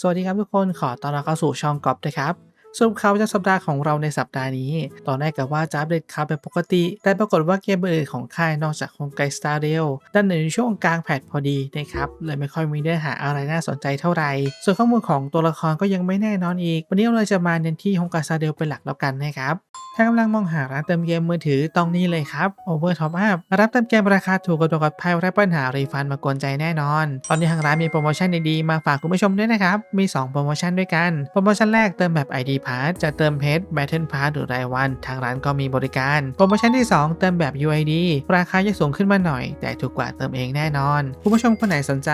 สวัสดีครับทุกคนขอต้อนรับเข้าสู่ช่องกอบนะครับ สรุปข่าวประจำสัปดาห์ของเราในสัปดาห์นี้ ตอนแรกกับว่าจะอัปเดตข่าวแบบปกติ แต่ปรากฏว่าเกมอื่นของค่ายนอกจากโฮมไกสตาร์เดลดันในช่วงกลางแพทพอดีนะครับเลยไม่ค่อยมีเนื้อหาอะไรน่าสนใจเท่าไหร่ส่วนข้อมูลของตัวละครก็ยังไม่แน่นอนอีก วันนี้เราเลยจะมาเน้นที่โฮมไกสตาร์เดลเป็นหลักแล้วกันนะครับถ้ากำลังมองหาร้านเติมเกมมือถือต้องนี่เลยครับ Over Top Up รับเติมเกมราคาถูกกระโดดกับภัยไร้ปัญหารีฟันมากวนใจแน่นอน ตอนนี้ทางร้านมีโปรโมชั่นดีๆมาฝากคุณผู้ชมด้วยนะครับ มี 2 โปรโมชั่นด้วยกัน โปรโมชั่นแรกเติมแบบ ID Pass จะเติมเพชร Battle Pass หรือรายวัน ทางร้านก็มีบริการ โปรโมชั่นที่ 2 เติมแบบ UID ราคาจะสูงขึ้นมาหน่อย แต่ถูกกว่าเติมเองแน่นอน คุณผู้ชมคนไหนสนใจ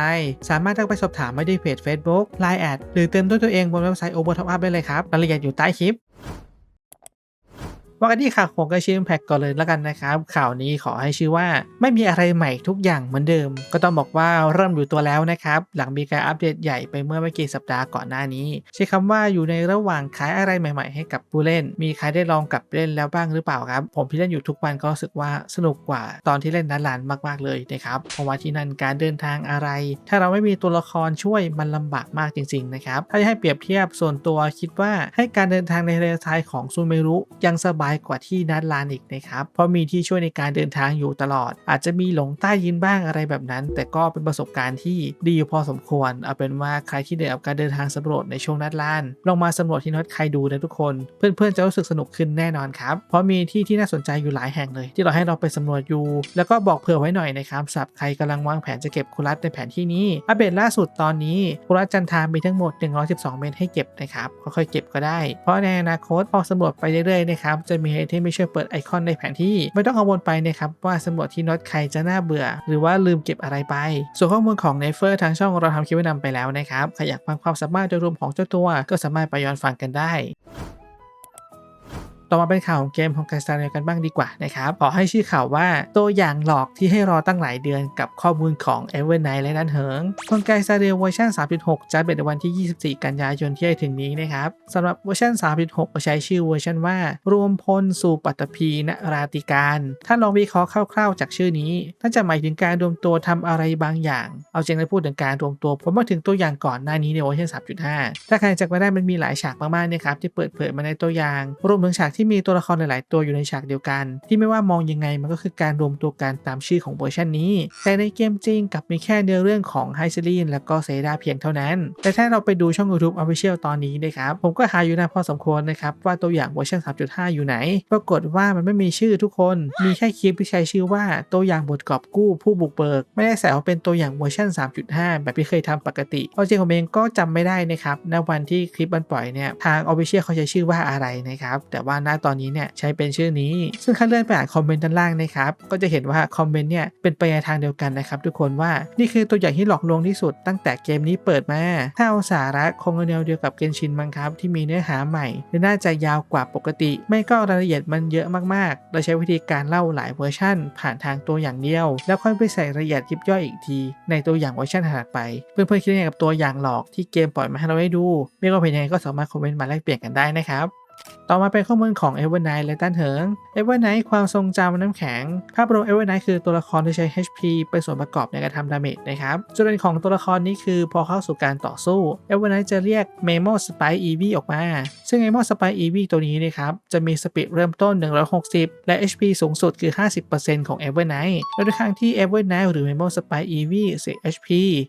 สามารถทักไปสอบถามไม่ได้เพจ Facebook Line แอดหรือเติมด้วยตัวเองบนเว็บไซต์ Over Top Up ได้เลยครับรายละเอียดอยู่ใต้คลิป ว่ากันที่ข่าวของกระชิมแพ็กก่อนเลยแล้วกันนะครับ ข่าวนี้ขอให้ชื่อว่า ไม่มีอะไรใหม่ทุกอย่างเหมือนเดิม ก็ต้องบอกว่าเริ่มอยู่ตัวแล้วนะครับ หลังมีการอัปเดตใหญ่ไปเมื่อไม่กี่สัปดาห์ก่อนหน้านี้ ใช้คำว่าอยู่ในระหว่างขายอะไรใหม่ ๆ ให้กับผู้เล่น มีใครได้ลองกลับเล่นแล้วบ้างหรือเปล่าครับ ผมที่เล่นอยู่ทุกวันก็รู้สึกว่าสนุกกว่าตอนที่เล่นนันลานมากๆเลยนะครับเพราะว่าที่นั่นการเดินทางอะไร ถ้าเราไม่มีตัวละครช่วยมันลำบากมากจริงๆนะครับถ้าจะให้เปรียบเทียบส่วนตัวคิดว่าให้การเดินทางในทะเลทายของซูเมรุยังสบายกว่าที่นัดลานอีกนะครับ เพราะมีที่ช่วยในการเดินทางอยู่ตลอด อาจจะมีหลงใต้ยินบ้างอะไรแบบนั้น แต่ก็เป็นประสบการณ์ที่ดีพอสมควร เอาเป็นว่าใครที่เดินกับการเดินทางสำรวจในช่วงนัดลาน ลองมาสำรวจที่นัดใครดูนะทุกคน เพื่อนๆจะรู้สึกสนุกขึ้นแน่นอนครับ เพราะมีที่ที่น่าสนใจอยู่หลายแห่งเลย ที่เราให้เราไปสำรวจอยู่ แล้วก็บอกเผื่อไว้หน่อยนะครับสับใครกำลังวางแผนจะเก็บคุรัสในแผนที่นี้ อัปเดตล่าสุดตอนนี้คุรัสจันทามีทั้งหมด 112 เมตรให้เก็บนะครับค่อยๆเก็บก็ได้ เพราะในอนาคตพอสำรวจไปเรื่อยๆนะครับจะมีไอเทมที่ช่วยเปิดไอคอนในแผนที่ ไม่ต้องกังวลไปนะครับว่าสำรวจที่น็อตใครจะน่าเบื่อ หรือว่าลืมเก็บอะไรไป ส่วนข้อมูลของเนเฟอร์ทางช่องเราทำคลิปไว้นำไปแล้วนะครับใครอยากฟังความสามารถโดยรวมของเจ้าตัว ก็สามารถไปย้อนฟังกันได้ ต่อมาเป็นข่าวของเกมของกาสตาร์กันบ้างดีกว่านะครับขอให้ชื่อข่าวว่าตัวอย่างหลอกที่ให้รอตั้งหลายเดือนกับข้อมูลของ e v e r n i g h t และนันเหิงของกาสตาร์เวอร์ชัน3.6 จะเป็นในวันที่ 24 กันยายนที่จะถึงนี้นะครับสำหรับเวอร์ชัน3.6 ใช้ชื่อเวอร์ชันว่า รวมพลสู่ปัตตภีณราติการ ถ้าลองวิเคราะห์คร่าวๆ จากชื่อนี้น่าจะหมายถึงการรวมตัวทำอะไรบางอย่าง เอาจริงเลยพูดถึงการรวมตัวผมมาถึงตัวอย่างก่อนหน้านี้ในเวอร์ชัน3.5 ถ้าใครจำไม่ได้มันมีหลายฉากมากๆนะครับที่เปิดเผยมาในตัวอย่างรวมถึงฉากที่ที่มีตัวละครหลาย ๆ ตัวอยู่ในฉากเดียวกัน ที่ไม่ว่ามองยังไงมันก็คือการรวมตัวกันตามชื่อของเวอร์ชันนี้ แต่ในเกมจริงกับมีแค่เนื้อเรื่องของไฮเซลีนและก็เซดาเพียงเท่านั้น แต่ถ้าเราไปดูช่อง YouTube Official ตอนนี้นะครับผมก็หาอยู่นานพอสมควรนะครับว่าตัวอย่างเวอร์ชัน3.5 อยู่ไหน ปรากฏว่ามันไม่มีชื่อทุกคนมีแค่คลิปที่ใช้ชื่อว่าตัวอย่างบทกอบกู้ผู้บุกเบิก ไม่ได้ใส่ว่าเป็นตัวอย่างเวอร์ชัน3.5 แบบที่เคยทำปกติเอาจริงผมเองก็จำไม่ได้นะครับณวันที่คลิปมันปล่อยเนี่ยทาง Official เขาใช้ชื่อว่าอะไรนะครับแต่ว่าณตอนนี้เนี่ยใช้เป็นชื่อนี้ ซึ่งถ้าเลื่อนไปอ่านคอมเมนต์ด้านล่างนะครับก็จะเห็นว่าคอมเมนต์เนี่ยเป็นไปในทางเดียวกันนะครับทุกคนว่านี่คือตัวอย่างที่หลอกลวงที่สุดตั้งแต่เกมนี้เปิดมา ถ้าเอาสาระคงแนวเดียวกับเกนชินมั้งครับ ที่มีเนื้อหาใหม่และน่าจะยาวกว่าปกติ ไม่ก็รายละเอียดมันเยอะมากๆเราใช้วิธีการเล่าหลายเวอร์ชันผ่านทางตัวอย่างเดียว แล้วค่อยไปใส่รายละเอียดยิบย่อยอีกที ในตัวอย่างเวอร์ชันถัดไป เพื่อนๆคิดยังไงกับตัวอย่างหลอกที่เกมปล่อยมาให้เราได้ดู ไม่ว่าเป็นยังไงก็สามารถคอมเมนต์มาแลกเปลี่ยนกันได้นะครับ ต่อมาเป็นข้อมูลของ Evernight และตันเหิง Evernight ความทรงจำน้ำแข็ง ภาพรวม Evernight คือตัวละครที่ใช้ HP เป็นส่วนประกอบในการทำดาเมจนะครับ จุดเด่นของตัวละครนี้คือพอเข้าสู่การต่อสู้ Evernight จะเรียก Memo Spike EV ออกมา ซึ่ง Memo Spike EV ตัวนี้นะครับจะมีสปีดเริ่มต้น 160 และ HP สูงสุดคือ 50%ของ Evernight โดยทุกครั้งที่ Evernight หรือ Memo Spike EV เสีย HP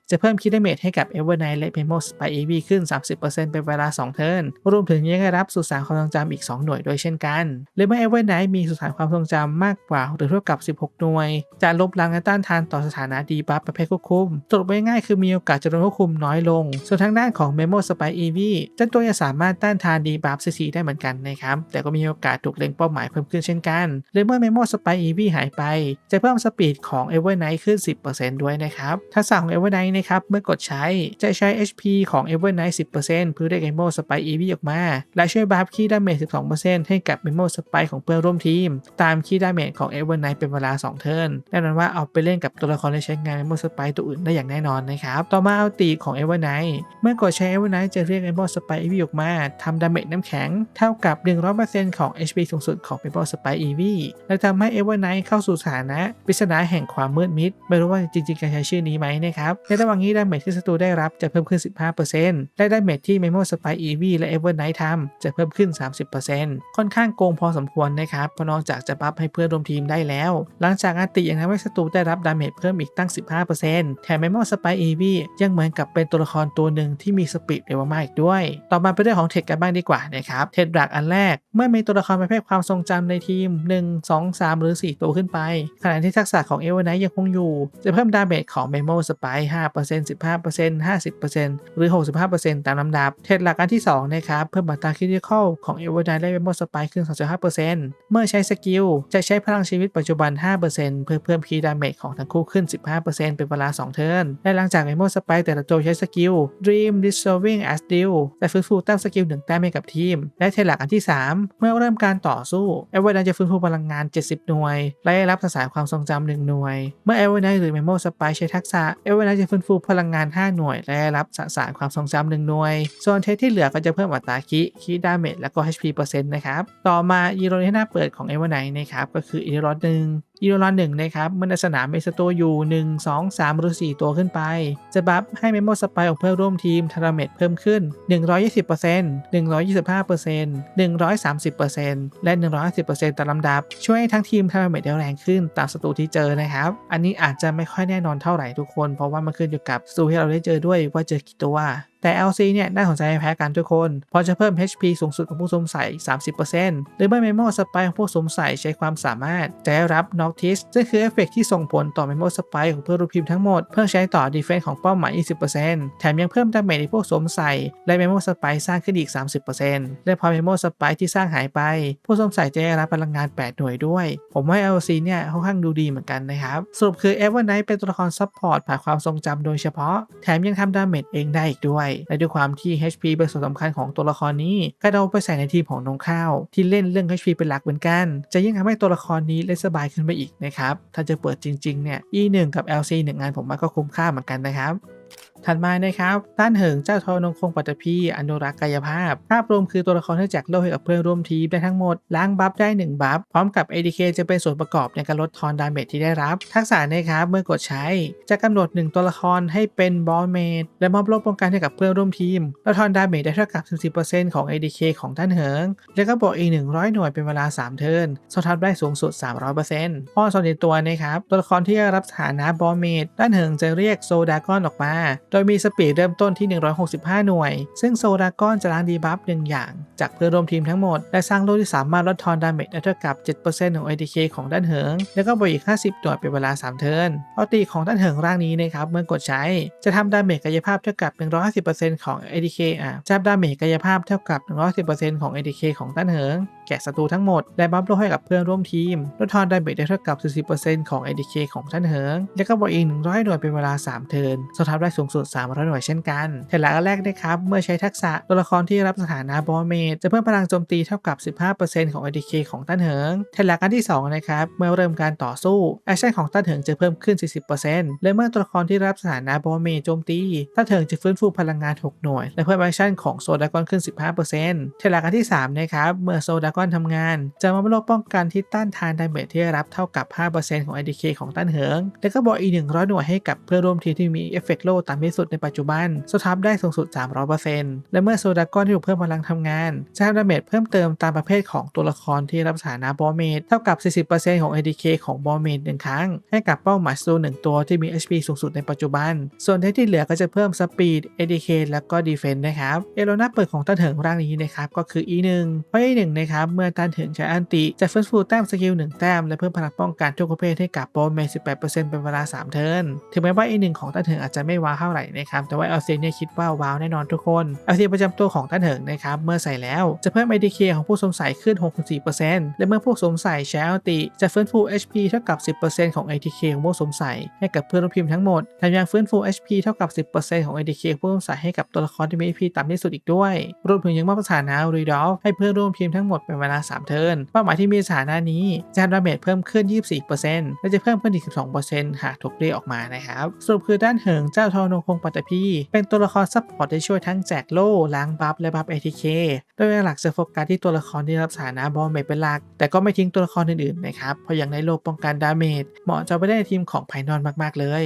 จะเพิ่มคิดดาเมจให้กับ Evernight และ Memo Spike EV ขึ้น 30%เป็นเวลา 2 เทิร์นรวมถึงยังได้รับสุสานความทรงจำอีก 2 หน่วยด้วยเช่นกันหรือเมื่อ Evernight มีสุสานความทรงจำมากกว่าหรือเท่ากับ 16 หน่วย จะลบล้างและต้านทานต่อสถานะดีบัฟประเภทควบคุมสรุปไว้ง่ายคือมีโอกาสจะโดนควบคุมน้อยลง ส่วนทางด้านของ Memo Spike EV เจ้าตัวจะสามารถต้านทานดีบัฟซีได้เหมือนกันนะครับแต่ก็มีโอกาสถูกเล็งเป้าหมายเพิ่มขึ้นเช่นกันหรือเมื่อ Memo Spike EV หายไป จะเพิ่มสปีดของ Evernight ขึ้น 10%ด้วยนะครับทักษะของ Evernight นะครับเมื่อกดใช้จะใช้ HP ของ Evernight 10%เพื่อเรียก Memo Spike EV ออกมา และช่วยบัฟคีย์ดาเมจ 12%ให้กับ Memo Spike ของเพื่อนร่วมทีม ตามคีย์ดาเมจของ Evernight เป็นเวลา 2 เทิร์นแน่นอนว่าเอาไปเล่นกับตัวละครที่ใช้งาน Memo Spike ตัวอื่นได้อย่างแน่นอนนะครับ ต่อมาเอาตีของ Evernight เมื่อกดใช้ Evernight จะเรียก Memo Spike EV ออกมาทำดาเมจน้ำแข็ง เท่ากับ 100%ของ HP สูงสุดของ Maple Spike EV และทำให้ Evernight เข้าสู่สถานะปริศนาแห่งความมืดมิด ไม่รู้ว่าจริงๆการใช้ชื่อนี้ไหมนะครับในระหว่างนี้ดาเมจที่ศัตรูได้รับจะเพิ่มขึ้น 15%และดาเมจที่ Maple Spike EV และ Evernight ทำจะเพิ่มขึ้น30%ค่อนข้างโกงพอสมควรนะครับเพราะนอกจากจะบัฟให้เพื่อนร่วมทีมได้แล้ว หลังจากอัติยังทำให้ศัตรูได้รับดาเมจเพิ่มอีกตั้ง 15%แถม Maple Spike EV ยังเหมือนกับเป็นตัวละครตัวหนึ่งที่มีสปีดเร็วมากอีกด้วย ต่อมาเป็นเรื่องของเทคกันบ้างดีกว่านะครับเทคหลักอันแรก เมื่อมีตัวละครประเภทความทรงจำในทีม 1 2 3 หรือ 4 ตัวขึ้นไป ขณะที่ทักษะของเอเวอร์ไนท์ยังคงอยู่ จะเพิ่มดาเมจของเมโมสไป5% 15% 50%หรือ 65%ตามลำดับ เทคหลักอันที่2นะครับเพิ่มบัตราคิริคอลของเอเวอร์ไนท์และเมโมสไปขึ้น 25%เมื่อใช้สกิล จะใช้พลังชีวิตปัจจุบัน 5%เพื่อเพิ่มคีดาเมจของทั้งคู่ขึ้น 15%เป็นเวลา 2 เทิร์นและหลังจากเมโมสไปแต่ละตัวใช้สกิล Dream Dissolving as Deal จะฟื้นฟูแต้มสกิล1แต้มให้กับทีม และเทคหลักอันที่ 3เมื่อเริ่มการต่อสู้เอเวอร์ไนท์จะฟื้นฟูพลังงาน 70 หน่วย และได้รับสสารความทรงจำ1หน่วย เมื่อเอเวอร์ไนท์หรือเมโมสไปใช้ทักษะเอเวอร์ไนท์จะฟื้นฟูพลังงาน 5 หน่วย และได้รับสสารความทรงจำ1หน่วย ส่วนเทสที่เหลือก็จะเพิ่มอัตราคิคีดาเมจและก็ HP เปอร์เซ็นต์นะครับ ต่อมาอีโรที่น่าเปิดของเอเวอร์ไนท์นะครับก็คืออีโรหนึ่งอีโรลอนหนึ่งนะครับเมื่อในสนามมีสตัวอยู่1 2 3 หรือ 4 ตัวขึ้นไป จะบัฟให้เมมโมสไปของเพื่อนร่วมทีมทาราเมตเพิ่มขึ้น 120% 125% 130%และ 150%ตามลำดับ ช่วยให้ทั้งทีมทาราเมตได้แรงขึ้นตามสตูที่เจอนะครับ อันนี้อาจจะไม่ค่อยแน่นอนเท่าไหร่ทุกคน เพราะว่ามันขึ้นอยู่กับสตูที่เราได้เจอด้วยว่าเจอกี่ตัว แต่ LC เนี่ยน่าสนใจแพ้กันทุกคน เพราะจะเพิ่ม HP สูงสุดของผู้สวมใส่ 30%หรือเมื่อเมมโมสไปของผู้สวมใส่ใช้ความสามารถจะได้รับ Noctis ซึ่งคือเอฟเฟกที่ส่งผลต่อเมมโมสไปของเพื่อนร่วมทีมทั้งหมด เพื่อใช้ต่อดีเฟน s ์ของเป้าหมาย 20%แถมยังเพิ่มดาเมจในพวกสวมใส่ และเมมโมสไปสร้างขึ้นอีก 30%และพอเมมโมสไปที่สร้างหายไป ผู้สวมใส่จะได้รับพลังงาน 8 หน่วยด้วย ผมว่า LC เนี่ยค่อนข้างดูดีเหมือนกันนะครับสรุปคือ Evernight เป็นตัวละครซัพพอร์ตผ่านความทรงจำโดยเฉพาะแถมยังทำดาเมจเองได้อีกด้วยและด้วยความที่ HP เป็นส่วนสำคัญของตัวละครนี้ก็เอาไปใส่ในทีมของน้องข้าว ที่เล่นเรื่อง HP เป็นหลักเหมือนกัน จะยิ่งทำให้ตัวละครนี้เล่นสบายขึ้นไปอีกนะครับถ้าจะเปิดจริงๆเนี่ย E1 กับ LC 1งานผมว่าก็คุ้มค่าเหมือนกันนะครับ ถัดมานะครับต้านเหิงเจ้าทอนงคงปัตตภีอนุรักษ์กายภาพ ภาพรวมคือตัวละครที่แจกโล่ให้กับเพื่อนร่วมทีมได้ทั้งหมด ล้างบัฟได้ 1 บัฟ พร้อมกับ ADK จะเป็นส่วนประกอบในการลดทอนดาเมจที่ได้รับ ทักษะนะครับเมื่อกดใช้ จะกำหนด 1 ตัวละครให้เป็นบอลเมดและมอบโล่ป้องกันให้กับเพื่อนร่วมทีมลดทอนดาเมจได้เท่ากับ10%ของ ADK ของต้านเหิง แล้วก็บอกอีก 100 หน่วยเป็นเวลา 3 เทิร์นสทับได้สูงสุด 300%พ่อส่วนในตัวนะครับตัวละครที่ได้รับสถานะบอลเมดด้านเหิงจะเรียกโซดากอนออกมาโดยมีสปีดเริ่มต้นที่ 165 หน่วย ซึ่งโซดากอนจะล้างดีบัฟหนึ่งอย่าง จากเพื่อนร่วมทีมทั้งหมด และสร้างโล่ที่สามารถลดทอนดาเมจได้เท่ากับ 7%ของ ADK ของด้านเหิง แล้วก็บวกอีก 50 หน่วยเป็นเวลา 3 เทิร์นปกติของด้านเหิงร่างนี้นะครับ เมื่อกดใช้ จะทำดาเมจกายภาพเท่ากับ 150%ของ ADK อะจะดาเมจกายภาพเท่ากับ 110%ของ ADK ของด้านเหิง แก่ศัตรูทั้งหมด และบัฟโล่ให้กับเพื่อนร่วมทีม ลดทอนดาเมจได้เท่ากับ 40%ของ ADK ของท่านเหิง แล้วก็บวกอีก 100 หน่วยเป็นเวลา 3 เทิร์นสทับได้สูงสุด300 หน่วยเช่นกันเทหลักแรกนะครับ เมื่อใช้ทักษะตัวละครที่รับสถานะบอเมดจะเพิ่มพลังโจมตีเท่ากับ 15%ของ ADK ของต้านเหิงเทหลักอันที่ 2 นะครับ เมื่อเริ่มการต่อสู้แอคชั่นของต้านเหิงจะเพิ่มขึ้น 40%และเมื่อตัวละครที่รับสถานะบอเมดโจมตีต้านเหิงจะฟื้นฟูพลังงาน 6 หน่วย และเพิ่มแอคชั่นของโซดากอนขึ้น 15%เทหลักอันที่3นะครับเมื่อโซดากอนทำงาน จะมาโลกป้องกันที่ต้านทานดาเมจที่รับเท่ากับ 5%ของ ADK ของต้านเหิง แล้วก็บอกอีก 100 หน่วยให้กับเพื่อร่วมทีมที่มีเอฟเฟกโลต่ำที่สุดในปัจจุบันสทับได้สูงสุด 300%และเมื่อโซดากอนที่ถูกเพิ่มพลังทำงาน จะทำดาเมจเพิ่มเติมตามประเภทของตัวละครที่รับสถานะบอเมดเท่ากับ 40%ของ ADK ของบอเมดหนึ่งครั้ง ให้กับเป้าหมายสตูหนึ่งตัวที่มี HP สูงสุดในปัจจุบัน ส่วนที่เหลือก็จะเพิ่มสปีด ADK แล้วก็ดีเฟน s ์นะครับ เอโลนาเปิดของต้านเถิงร่างนี้นะครับก็คือ E1 เพราะ E1 นะครับเมื่อต้านเถิงใช้อันติจะฟื้นฟูแต้มสกิล1แต้มและเพิ่มพลังป้องกันทุกประเภทให้กับบอเมด18%เป็นเวลา 3 เทิร์นถึงแม้ว่า E1 ของต้านเถิงอาจจะไม่ว้าเท่าไหร่นะครับแต่ว่า LC เนี่ยคิดว่าว้าวแน่นอนทุกคน LC ประจำตัวของต้านเถิงนะครับเมื่อใส่แล้วจะเพิ่ม ADK ของผู้สวมใส่ขึ้น 64%และเมื่อผู้สวมใส่ใช้อัลติจะฟื้นฟู HP เท่ากับ 10%ของ ADK ของผู้สวมใส่ให้กับเพื่อนร่วมทีมทั้งหมดแถมยังฟื้นฟู HP เท่ากับ 10%ของ ADK ของผู้สวมใส่ให้กับตัวละครที่มี HP ต่ำที่สุดอีกด้วยรวมถึงยังมอบสถานะ Redolf ให้เพื่อนร่วมทีมทั้งหมดเป็นเวลา 3 เทิร์นเป้าหมายที่มีสถานะนี้จะทำดาเมจเพิ่มขึ้น 24%และจะเพิ่มขึ้นอีก12%หากถูกเรียกออกมานะครับสรุปคือด้านเหิงเจ้าทอนคงปัตตพีเป็นตัวละครซัพพอร์ตที่ช่วยทั้งแจกโล่ล้างบัฟและบัฟไอทีเคโดยหลักจะโฟกัสที่ตัวละครที่รับสถานะบอมเมเป็นหลัก แต่ก็ไม่ทิ้งตัวละครอื่นๆนะครับเพราะอย่างในโลกป้องกันดาเมจเหมาะจะไปได้ในทีมของไพนอนมากๆเลย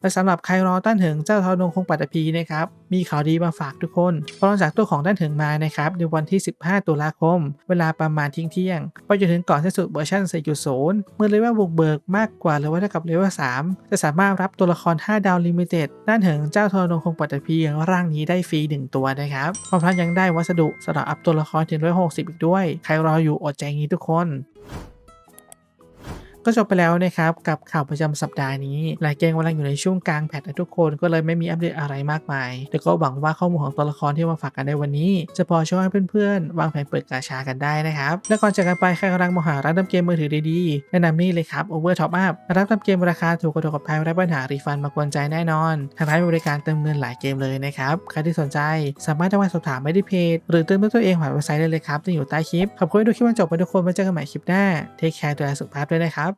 และสำหรับใครรอต้านเถิงเจ้าทอนงคงปัตตภีนะครับ มีข่าวดีมาฝากทุกคนพอหลังจากตัวของต้านเถิงมานะครับ ในวันที่ 15 ตุลาคม เวลาประมาณทิ้งเที่ยงไปจนถึงก่อนสิ้นสุดเวอร์ชัน4.0 เมื่อเลเวลบุกเบิกมากกว่าหรือว่าเท่ากับเลเวล3จะสามารถรับตัวละคร 5 ดาวลิมิเต็ดด้านเถิงเจ้าทอนงคงปัตตภีร่างนี้ได้ฟรี 1 ตัวนะครับพร้อมทั้งยังได้วัสดุสำหรับอัพตัวละครถึง160 อีกด้วย ใครรออยู่อดใจงี้ทุกคน ก็จบไปแล้วนะครับกับข่าวประจำสัปดาห์นี้ หลายเกมกำลังอยู่ในช่วงกลางแพทนะทุกคนก็เลยไม่มีอัปเดตอะไรมากมาย แต่ก็หวังว่าข้อมูลของตัวละครที่มาฝากกันในวันนี้ จะพอช่วยให้เพื่อนๆ วางแผนเปิดกาชากันได้นะครับ และก่อนจากกันไปใครกำลังมองหาร้านทำเกมมือถือดีๆแนะนำนี่เลยครับ Over Top Up ร้านทำเกมราคาถูกกว่าถูกกับแพงและปัญหารีฟันมากวนใจแน่นอนทางร้านบริการเติมเงินหลายเกมเลยนะครับใครที่สนใจสามารถจะมาสอบถามไม่ได้เพจหรือเติมด้วยตัวเองผ่านเว็บไซต์ได้เลยครับที่อยู่ใต้คลิปขอบคุณที่ดูคลิปจนจบไปทุกคนไว้เจอกันใหม่คลิปหน้าเทคแคร์ดูแลสุขภาพด้วยนะครับ